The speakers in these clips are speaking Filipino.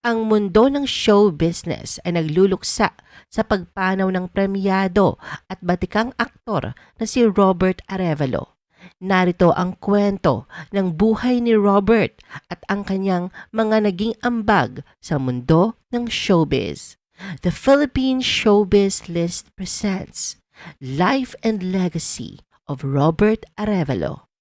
Ang mundo ng show business ay nagluluksa sa pagpanaw ng premyado at batikang aktor na si Robert Arevalo. Narito ang kwento ng buhay ni Robert at ang kanyang mga naging ambag sa mundo ng showbiz. The Philippine Showbiz List presents Life and Legacy of Robert Arevalo.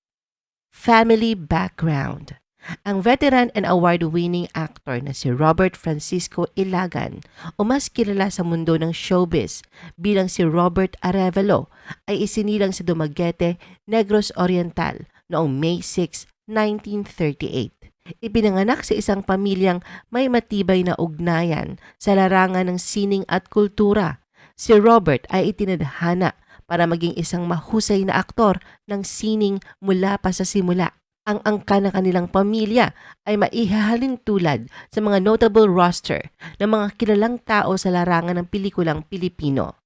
Family Background ang veteran and award-winning actor na si Robert Francisco Ilagan o mas kilala sa mundo ng showbiz bilang si Robert Arevalo ay isinilang sa Dumaguete, Negros Oriental noong May 6, 1938. Ipinanganak sa isang pamilyang may matibay na ugnayan sa larangan ng sining at kultura. Si Robert ay itinadhana para maging isang mahusay na aktor ng sining mula pa sa simula ang angka ng kanilang pamilya ay maihahalin tulad sa mga notable roster ng mga kilalang tao sa larangan ng pelikulang Pilipino.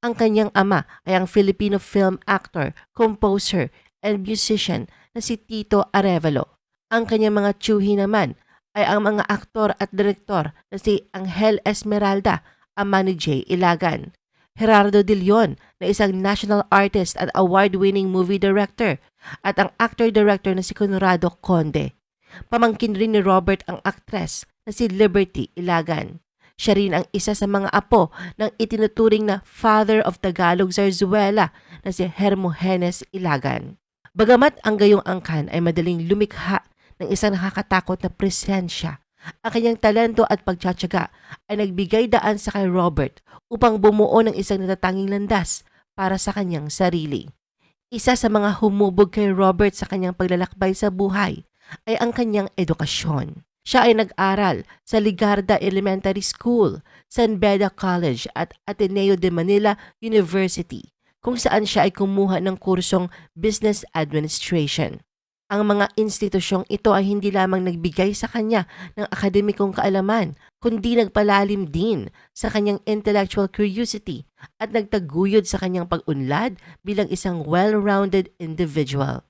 Ang kanyang ama ay ang Filipino film actor, composer, and musician na si Tito Arevalo. Ang kanyang mga tiyuhi naman ay ang mga aktor at direktor na si Angel Esmeralda, ama ni Jay Ilagan. Gerardo De Leon na isang national artist at award-winning movie director at ang actor-director na si Conrado Conde. Pamangkin rin ni Robert ang aktres na si Liberty Ilagan. Siya rin ang isa sa mga apo ng itinuturing na Father of Tagalog Zarzuela na si Hermogenes Ilagan. Bagamat ang gayong angkan ay madaling lumikha ng isang nakakatakot na presensya ang kanyang talento at pagtsatsaga ay nagbigay daan sa kay Robert upang bumuo ng isang natatanging landas para sa kanyang sarili. Isa sa mga humubog kay Robert sa kanyang paglalakbay sa buhay ay ang kanyang edukasyon. Siya ay nag-aral sa Ligarda Elementary School, San Beda College at Ateneo de Manila University kung saan siya ay kumuha ng kursong Business Administration. Ang mga institusyong ito ay hindi lamang nagbigay sa kanya ng akademikong kaalaman, kundi nagpalalim din sa kanyang intellectual curiosity at nagtaguyod sa kanyang pag-unlad bilang isang well-rounded individual.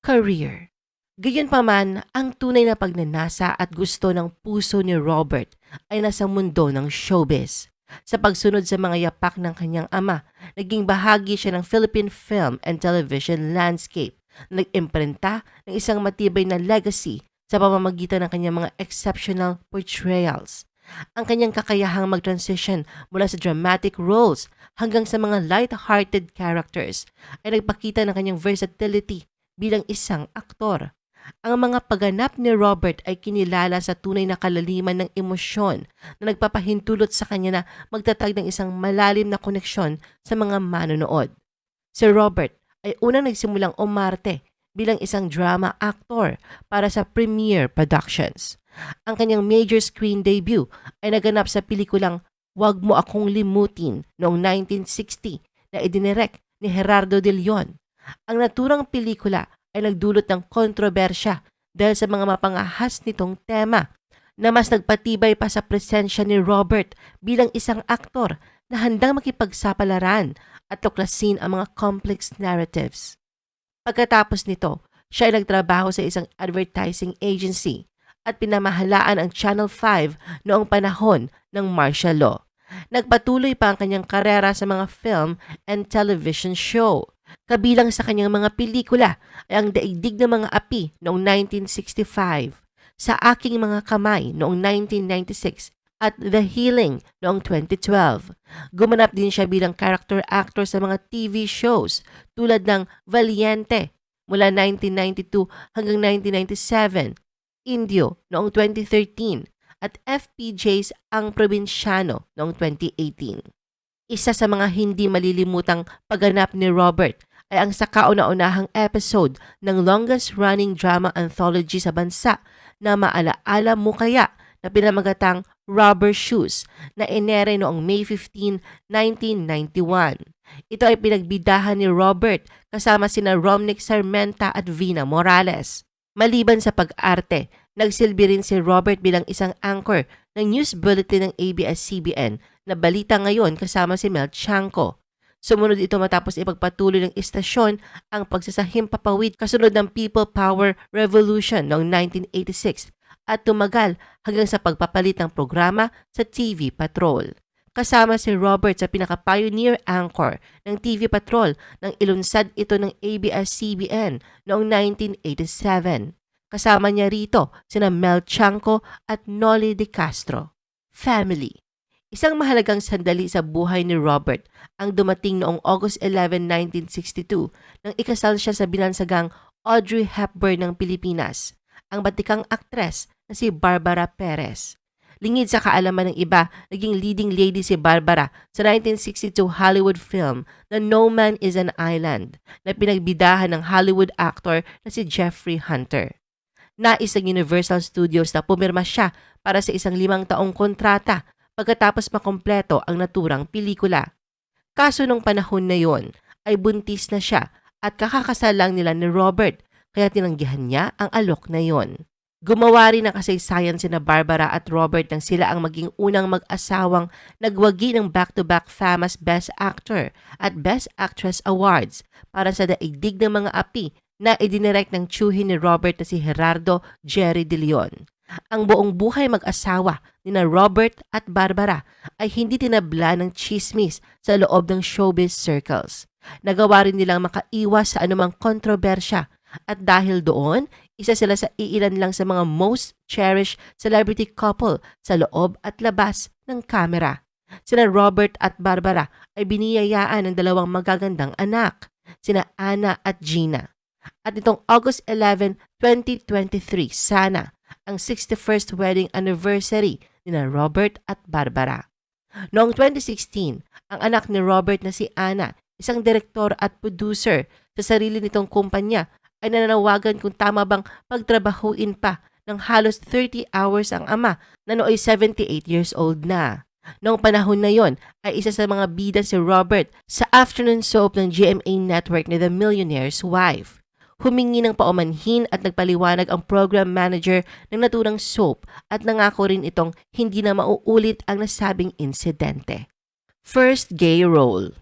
Career Gayunpaman, ang tunay na pagnanasa at gusto ng puso ni Robert ay nasa mundo ng showbiz. Sa pagsunod sa mga yapak ng kanyang ama, naging bahagi siya ng Philippine film and television landscape nag-imprenta ng isang matibay na legacy sa pamamagitan ng kanyang mga exceptional portrayals. Ang kanyang kakayahang mag-transition mula sa dramatic roles hanggang sa mga light-hearted characters ay nagpakita ng kanyang versatility bilang isang aktor. Ang mga pagganap ni Robert ay kinilala sa tunay na kalaliman ng emosyon na nagpapahintulot sa kanya na magtatag ng isang malalim na koneksyon sa mga manonood. Si Robert ay unang nagsimulang umarte bilang isang drama actor para sa Premiere Productions. Ang kanyang major screen debut ay naganap sa pelikulang Huwag Mo Akong Limutin noong 1960 na idinirek ni Gerardo de Leon. Ang naturang pelikula ay nagdulot ng kontrobersya dahil sa mga mapangahas nitong tema na mas nagpatibay pa sa presensya ni Robert bilang isang aktor na handang makipagsapalaran at tuklasin ang mga complex narratives. Pagkatapos nito, siya ay nagtrabaho sa isang advertising agency at pinamahalaan ang Channel 5 noong panahon ng martial law. Nagpatuloy pa ang kanyang karera sa mga film and television show. Kabilang sa kanyang mga pelikula ay ang Daigdig ng Mga Api noong 1965, Sa Aking Mga Kamay noong 1996 at The Healing noong 2012. Gumanap din siya bilang character actor sa mga TV shows tulad ng Valiente mula 1992 hanggang 1997, Indio noong 2013 at FPJ's Ang Probinsyano noong 2018. Isa sa mga hindi malilimutang pagganap ni Robert ay ang sa kauna-unahang episode ng longest running drama anthology sa bansa na Maalaala Mo Kaya na pinamagatang Rubber Shoes na inere noong May 15, 1991. Ito ay pinagbidahan ni Robert kasama sina Romnick Sarmenta at Vina Morales. Maliban sa pag-arte, nagsilbi rin si Robert bilang isang anchor ng news bulletin ng ABS-CBN na balita ngayon kasama si Mel Chanco. Sumunod ito matapos ipagpatuloy ng istasyon ang pagsasahim papawid kasunod ng People Power Revolution noong 1986 at tumagal hanggang sa pagpapalit ng programa sa TV Patrol. Kasama si Robert sa pinaka-pioneer anchor ng TV Patrol nang ilunsad ito ng ABS-CBN noong 1987. Kasama niya rito sina Mel Chanco at Nolly De Castro. Family Isang mahalagang sandali sa buhay ni Robert ang dumating noong August 11, 1962 nang ikasal siya sa binansagang Audrey Hepburn ng Pilipinas, ang batikang aktres na si Barbara Perez. Lingid sa kaalaman ng iba, naging leading lady si Barbara sa 1962 Hollywood film na No Man is an Island na pinagbidahan ng Hollywood actor na si Jeffrey Hunter. Nais ng Universal Studios na pumirma siya para sa isang limang taong kontrata pagkatapos makompleto ang naturang pelikula. Kaso nung panahon na yon ay buntis na siya at kakakasal lang nila ni Robert kaya tinanggihan niya ang alok na yon. Gumawa rin ng kasaysayan sina Barbara at Robert nang sila ang maging unang mag-asawang nagwagi ng back-to-back famous Best Actor at Best Actress Awards para sa daigdig ng mga api na idinirect ng tsuhin ni Robert na si Gerardo Jerry De Leon. Ang buong buhay mag-asawa ni na Robert at Barbara ay hindi tinabla ng chismis sa loob ng showbiz circles. Nagawa rin nilang makaiwas sa anumang kontrobersya at dahil doon, isa sila sa iilan lang sa mga most cherished celebrity couple sa loob at labas ng kamera. Sina Robert at Barbara ay biniyayaan ng dalawang magagandang anak, sina Anna at Gina. At itong August 11, 2023, sana ang 61st wedding anniversary ni na Robert at Barbara. Noong 2016, ang anak ni Robert na si Anna, isang direktor at producer sa sarili nitong kumpanya, ay nananawagan kung tama bang pagtrabahuin pa ng halos 30 hours ang ama na nooy 78 years old na. Noong panahon na yon ay isa sa mga bida si Robert sa afternoon soap ng GMA network ni The Millionaire's Wife humingi ng paumanhin at nagpaliwanag ang program manager ng naturang soap at nangako rin itong hindi na mauulit ang nasabing insidente. First gay role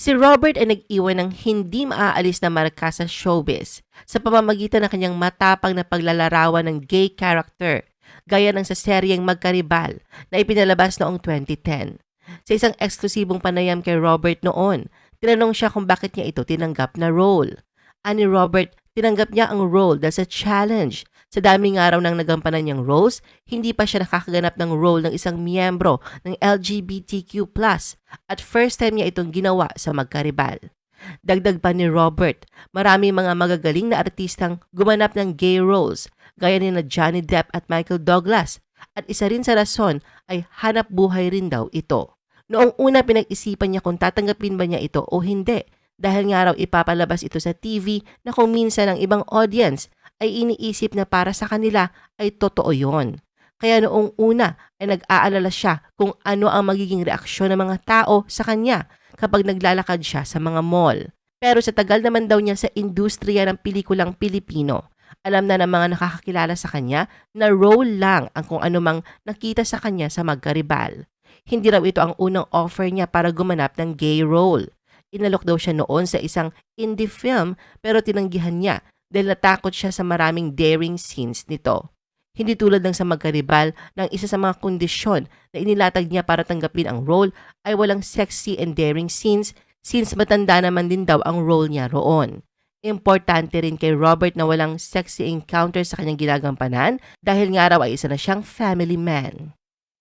Si Robert ay nag-iwan ng hindi maaalis na marka sa showbiz sa pamamagitan ng kanyang matapang na paglalarawan ng gay character gaya ng sa seryeng Magkaribal na ipinalabas noong 2010. Sa isang eksklusibong panayam kay Robert noon, tinanong siya kung bakit niya ito tinanggap na role. Ani Robert, Tinanggap niya ang role dahil sa challenge. Sa daming araw nang nagampanan niyang roles, hindi pa siya nakakaganap ng role ng isang miyembro ng LGBTQ+, at first time niya itong ginawa sa Magkaribal. Dagdag pa ni Robert, marami mga magagaling na artistang gumanap ng gay roles, gaya ni na Johnny Depp at Michael Douglas, at isa rin sa rason ay hanap buhay rin daw ito. Noong una pinag-isipan niya kung tatanggapin ba niya ito o hindi, dahil nga raw ipapalabas ito sa TV na kung minsan ang ibang audience ay iniisip na para sa kanila ay totoo yon. Kaya noong una ay nag-aalala siya kung ano ang magiging reaksyon ng mga tao sa kanya kapag naglalakad siya sa mga mall. Pero sa tagal naman daw niya sa industriya ng pelikulang Pilipino, alam na ng mga nakakakilala sa kanya na role lang ang kung anumang nakita sa kanya sa Magkaribal. Hindi raw ito ang unang offer niya para gumanap ng gay role. Inalok daw siya noon sa isang indie film pero tinanggihan niya dahil natakot siya sa maraming daring scenes nito. Hindi tulad ng sa magkaribal ng isa sa mga kondisyon na inilatag niya para tanggapin ang role ay walang sexy and daring scenes since matanda naman din daw ang role niya roon. Importante rin kay Robert na walang sexy encounter sa kanyang ginagampanan dahil nga raw ay isa na siyang family man.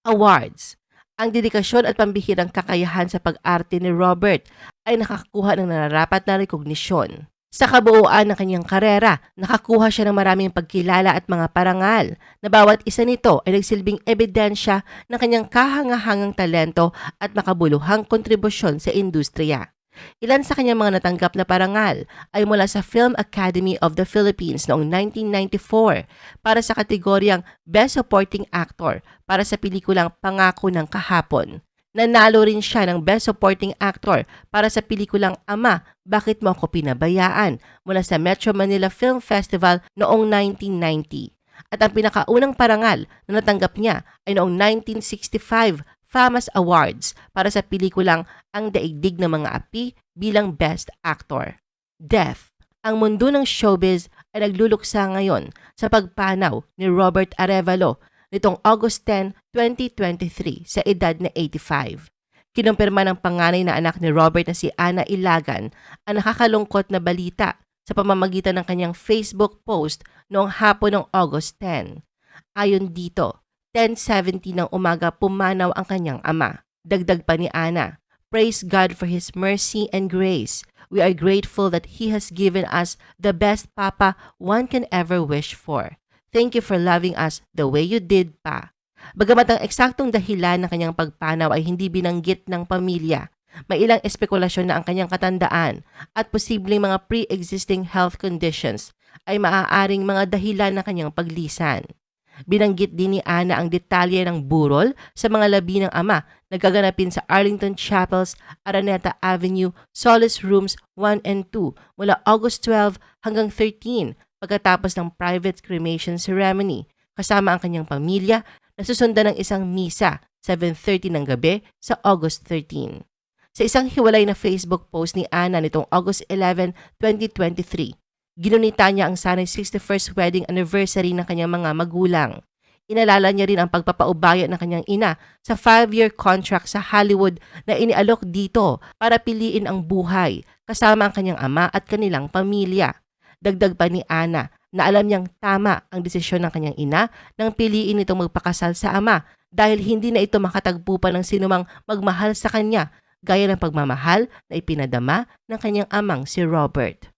Awards ang dedikasyon at pambihirang kakayahan sa pag-arte ni Robert ay nakakakuha ng nararapat na rekognisyon. Sa kabuuan ng kanyang karera, nakakuha siya ng maraming pagkilala at mga parangal na bawat isa nito ay nagsilbing ebidensya ng kanyang kahangahangang talento at makabuluhang kontribusyon sa industriya. Ilan sa kanyang mga natanggap na parangal ay mula sa Film Academy of the Philippines noong 1994 para sa kategoryang Best Supporting Actor para sa pelikulang Pangako ng Kahapon. Nanalo rin siya ng Best Supporting Actor para sa pelikulang Ama, Bakit Mo Ako Pinabayaan mula sa Metro Manila Film Festival noong 1990. At ang pinakaunang parangal na natanggap niya ay noong 1965 FAMAS Awards para sa pelikulang Ang Daigdig ng Mga Api bilang Best Actor. Death ang mundo ng showbiz ay nagluluksa ngayon sa pagpanaw ni Robert Arevalo nitong August 10, 2023 sa edad na 85. Kinumpirma ng panganay na anak ni Robert na si Ana Ilagan ang nakakalungkot na balita sa pamamagitan ng kanyang Facebook post noong hapon ng August 10. Ayon dito, 10.70 ng umaga pumanaw ang kanyang ama. Dagdag pa ni Ana, Praise God for His mercy and grace. We are grateful that He has given us the best papa one can ever wish for. Thank you for loving us the way you did, pa. Bagamat ang eksaktong dahilan ng kanyang pagpanaw ay hindi binanggit ng pamilya, may ilang espekulasyon na ang kanyang katandaan at posibleng mga pre-existing health conditions ay maaaring mga dahilan ng kanyang paglisan. Binanggit din ni Ana ang detalye ng burol sa mga labi ng ama na gaganapin sa Arlington Chapels, Araneta Avenue, Solace Rooms 1 and 2 mula August 12 hanggang 13 pagkatapos ng private cremation ceremony kasama ang kanyang pamilya na susundan ng isang misa 7.30 ng gabi sa August 13. Sa isang hiwalay na Facebook post ni Ana nitong August 11, 2023, ginunita niya ang sanay 61st wedding anniversary ng kanyang mga magulang. Inalala niya rin ang pagpapaubaya ng kanyang ina sa 5-year contract sa Hollywood na inialok dito para piliin ang buhay kasama ang kanyang ama at kanilang pamilya. Dagdag pa ni Ana na alam niyang tama ang desisyon ng kanyang ina nang piliin itong magpakasal sa ama dahil hindi na ito makatagpo pa ng sinumang magmahal sa kanya gaya ng pagmamahal na ipinadama ng kanyang amang si Robert.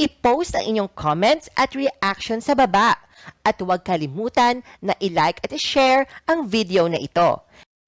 I-post ang inyong comments at reaction sa baba. At huwag kalimutan na i-like at i-share ang video na ito.